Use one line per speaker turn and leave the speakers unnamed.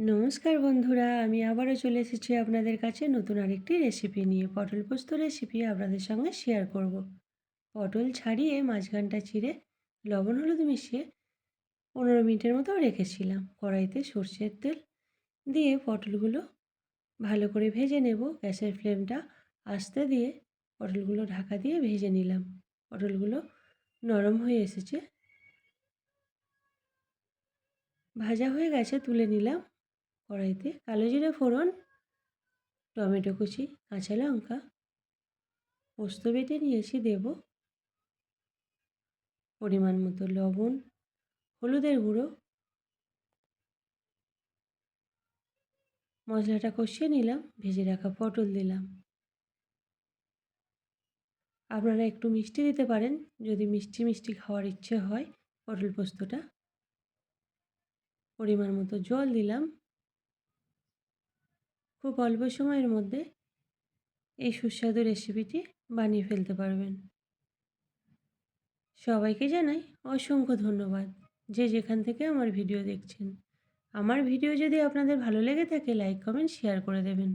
নমস্কার বন্ধুরা, আমি আবারও চলে এসেছি আপনাদের কাছে নতুন আরেকটি রেসিপি নিয়ে। পটল পোস্ত রেসিপি আপনাদের সঙ্গে শেয়ার করব। পটল ছাড়িয়ে মাঝখানটা চিড়ে লবণ হলুদ মিশিয়ে পনেরো মিনিটের মতো রেখেছিলাম। কড়াইতে সর্ষের তেল দিয়ে পটলগুলো ভালো করে ভেজে নেব। গ্যাসের ফ্লেমটা আস্তে দিয়ে পটলগুলো ঢাকা দিয়ে ভেজে নিলাম। পটলগুলো নরম হয়ে এসেছে। ভাজা হয়ে গেছে, তুলে নিলাম। কড়াইতে কালো জিরে ফোড়ন, টমেটো কুচি, কাঁচা লঙ্কা, পোস্ত বেটে নিয়েছি দেব। পরিমাণ মতো লবণ, হলুদের গুঁড়ো। মশলাটা কষিয়ে নিলাম, ভেজে রাখা পটল দিলাম। আপনারা একটু মিষ্টি দিতে পারেন, যদি মিষ্টি মিষ্টি খাওয়ার ইচ্ছে হয় পটল পোস্তটা। পরিমাণ মতো জল দিলাম। খুব অল্প সময়ের মধ্যে এই সুস্বাদু রেসিপিটি বানিয়ে ফেলতে পারবেন। সবাইকে জানাই অসংখ্য ধন্যবাদ যে যেখান থেকে আমার ভিডিও দেখছেন। আমার ভিডিও যদি আপনাদের ভালো লেগে থাকে লাইক কমেন্ট শেয়ার করে দেবেন।